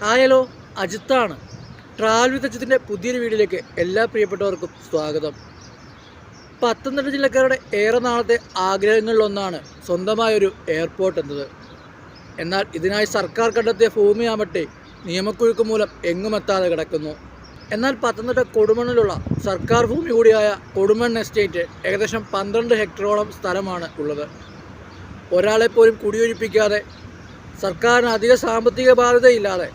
ഹായലോ അജിത്താണ്. Travel with അജിത്തിന്റെ പുതിയൊരു വീഡിയോയിലേക്ക് എല്ലാ പ്രിയപ്പെട്ടവർക്കും സ്വാഗതം. പത്തനംതിട്ട ജില്ലക്കാരുടെ ഏറെ നാളത്തെ ആഗ്രഹങ്ങളിലൊന്നാണ് സ്വന്തമായൊരു എയർപോർട്ട് എന്നത്. എന്നാൽ ഇതിനായി സർക്കാർ കണ്ടെത്തിയ ഭൂമിയാവട്ടെ നിയമക്കുഴുക്ക് മൂലം എങ്ങുമെത്താതെ കിടക്കുന്നു. എന്നാൽ പത്തനംതിട്ട കൊടുമണ്ണിലുള്ള സർക്കാർ ഭൂമി കൂടിയായ കൊടുമൺ എസ്റ്റേറ്റ് ഏകദേശം പന്ത്രണ്ട് ഹെക്ടറോളം സ്ഥലമാണ് ഉള്ളത്. ഒരാളെപ്പോലും കുടിയൊഴിപ്പിക്കാതെ സർക്കാരിന് അധിക സാമ്പത്തിക ബാധ്യതയില്ലാതെ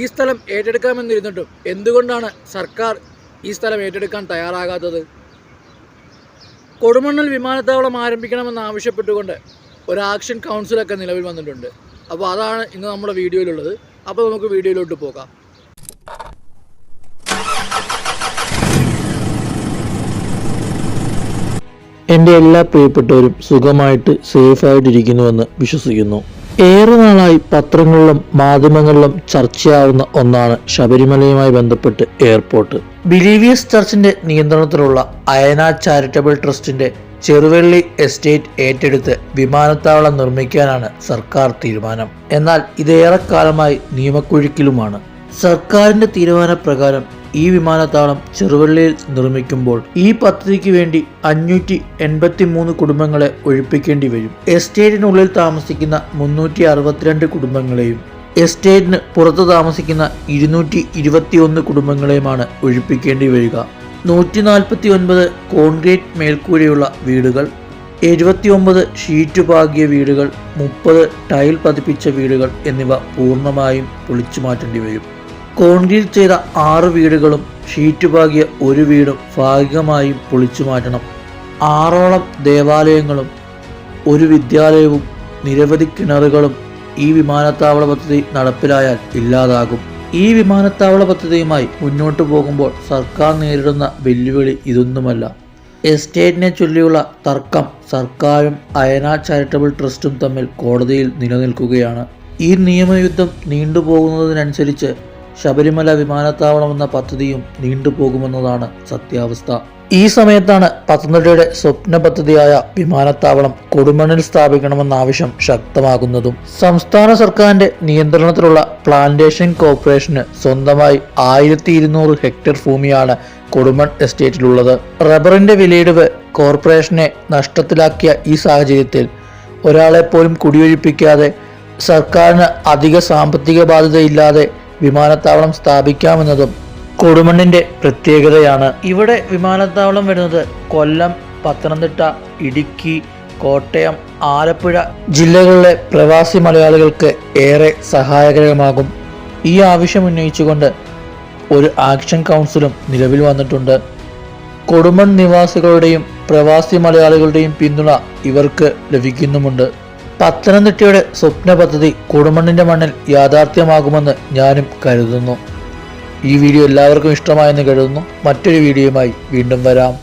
ഈ സ്ഥലം ഏറ്റെടുക്കാമെന്നിരുന്നിട്ടും എന്തുകൊണ്ടാണ് സർക്കാർ ഈ സ്ഥലം ഏറ്റെടുക്കാൻ തയ്യാറാകാത്തത്? കൊടുമണ്ണൽ വിമാനത്താവളം ആരംഭിക്കണമെന്ന് ആവശ്യപ്പെട്ടുകൊണ്ട് ഒരു ആക്ഷൻ കൗൺസിലൊക്കെ നിലവിൽ വന്നിട്ടുണ്ട്. അപ്പോൾ അതാണ് ഇന്ന് നമ്മുടെ വീഡിയോയിലുള്ളത്. അപ്പോൾ നമുക്ക് വീഡിയോയിലോട്ട് പോകാം. എന്റെ എല്ലാ പ്രിയപ്പെട്ടവരും സുഖമായിട്ട് സേഫായിട്ടിരിക്കുന്നുവെന്ന് വിശ്വസിക്കുന്നു. ഏറെ നാളായി പത്രങ്ങളിലും മാധ്യമങ്ങളിലും ചർച്ചയാവുന്ന ഒന്നാണ് ശബരിമലയുമായി ബന്ധപ്പെട്ട് എയർപോർട്ട്. ബിലീവിയസ് ചർച്ചിന്റെ നിയന്ത്രണത്തിലുള്ള അയനാട് ചാരിറ്റബിൾ ട്രസ്റ്റിന്റെ ചെറുവെള്ളി എസ്റ്റേറ്റ് ഏറ്റെടുത്ത് വിമാനത്താവളം നിർമ്മിക്കാനാണ് സർക്കാർ തീരുമാനം. എന്നാൽ ഇതേറെക്കാലമായി നിയമക്കുഴുക്കിലുമാണ് സർക്കാരിന്റെ തീരുമാനപ്രകാരം ഈ വിമാനത്താവളം ചെറുവള്ളിയിൽ നിർമ്മിക്കുമ്പോൾ ഈ പദ്ധതിക്ക് വേണ്ടി അഞ്ഞൂറ്റി എൺപത്തി മൂന്ന് കുടുംബങ്ങളെ ഒഴിപ്പിക്കേണ്ടി വരും. എസ്റ്റേറ്റിനുള്ളിൽ താമസിക്കുന്ന മുന്നൂറ്റി അറുപത്തിരണ്ട് കുടുംബങ്ങളെയും എസ്റ്റേറ്റിന് പുറത്ത് താമസിക്കുന്ന ഇരുന്നൂറ്റി ഇരുപത്തിയൊന്ന് കുടുംബങ്ങളെയുമാണ് ഒഴിപ്പിക്കേണ്ടി വരിക. നൂറ്റി നാൽപ്പത്തി ഒൻപത് കോൺക്രീറ്റ് മേൽക്കൂരയുള്ള വീടുകൾ എഴുപത്തിയൊമ്പത് ഷീറ്റ് പാകിയ വീടുകൾ മുപ്പത് ടൈൽ പതിപ്പിച്ച വീടുകൾ എന്നിവ പൂർണമായും പൊളിച്ചു മാറ്റേണ്ടി വരും. കോൺക്രീറ്റ് ചെയ്ത ആറ് വീടുകളും ഷീറ്റ് പാകിയ ഒരു വീടും ഭാഗികമായും പൊളിച്ചു മാറ്റണം. ആറോളം ദേവാലയങ്ങളും ഒരു വിദ്യാലയവും നിരവധി കിണറുകളും ഈ വിമാനത്താവള പദ്ധതി നടപ്പിലായാൽ ഇല്ലാതാകും. ഈ വിമാനത്താവള പദ്ധതിയുമായി മുന്നോട്ടു പോകുമ്പോൾ സർക്കാർ നേരിടുന്ന വെല്ലുവിളി ഇതൊന്നുമല്ല. എസ്റ്റേറ്റിനെ ചൊല്ലിയുള്ള തർക്കം സർക്കാരും അയന ചാരിറ്റബിൾ ട്രസ്റ്റും തമ്മിൽ കോടതിയിൽ നിലനിൽക്കുകയാണ്. ഈ നിയമയുദ്ധം നീണ്ടുപോകുന്നതിനനുസരിച്ച് ശബരിമല വിമാനത്താവളം എന്ന പദ്ധതിയും നീണ്ടുപോകുമെന്നതാണ് സത്യാവസ്ഥ. ഈ സമയത്താണ് പത്തനംതിട്ടയുടെ സ്വപ്ന പദ്ധതിയായ വിമാനത്താവളം കൊടുമണ്ണിൽ സ്ഥാപിക്കണമെന്ന ആവശ്യം ശക്തമാകുന്നതും. സംസ്ഥാന സർക്കാരിന്റെ നിയന്ത്രണത്തിലുള്ള പ്ലാന്റേഷൻ കോർപ്പറേഷന് സ്വന്തമായി ആയിരത്തി ഇരുന്നൂറ് ഹെക്ടർ ഭൂമിയാണ് കൊടുമൺ എസ്റ്റേറ്റിലുള്ളത്. റബ്ബറിന്റെ വിലയിടിവ് കോർപ്പറേഷനെ നഷ്ടത്തിലാക്കിയ ഈ സാഹചര്യത്തിൽ ഒരാളെപ്പോലും കുടിയൊഴിപ്പിക്കാതെ സർക്കാരിന് അധിക സാമ്പത്തിക ബാധ്യതയില്ലാതെ വിമാനത്താവളം സ്ഥാപിക്കാമെന്നതും കൊടുമണ്ണിന്റെ പ്രത്യേകതയാണ്. ഇവിടെ വിമാനത്താവളം വരുന്നത് കൊല്ലം പത്തനംതിട്ട ഇടുക്കി കോട്ടയം ആലപ്പുഴ ജില്ലകളിലെ പ്രവാസി മലയാളികൾക്ക് ഏറെ സഹായകരമാകും. ഈ ആവശ്യം ഉന്നയിച്ചുകൊണ്ട് ഒരു ആക്ഷൻ കൗൺസിലും നിലവിൽ വന്നിട്ടുണ്ട്. കൊടുമൺ നിവാസികളുടെയും പ്രവാസി മലയാളികളുടെയും പിന്തുണ ഇവർക്ക് ലഭിക്കുന്നുമുണ്ട്. പത്തനംതിട്ടയുടെ സ്വപ്ന പദ്ധതി കുടുമണ്ണിന്റെ മണ്ണിൽ യാഥാർത്ഥ്യമാകുമെന്ന് ഞാനും കരുതുന്നു. ഈ വീഡിയോ എല്ലാവർക്കും ഇഷ്ടമായെന്ന് കരുതുന്നു. മറ്റൊരു വീഡിയോയുമായി വീണ്ടും വരാം.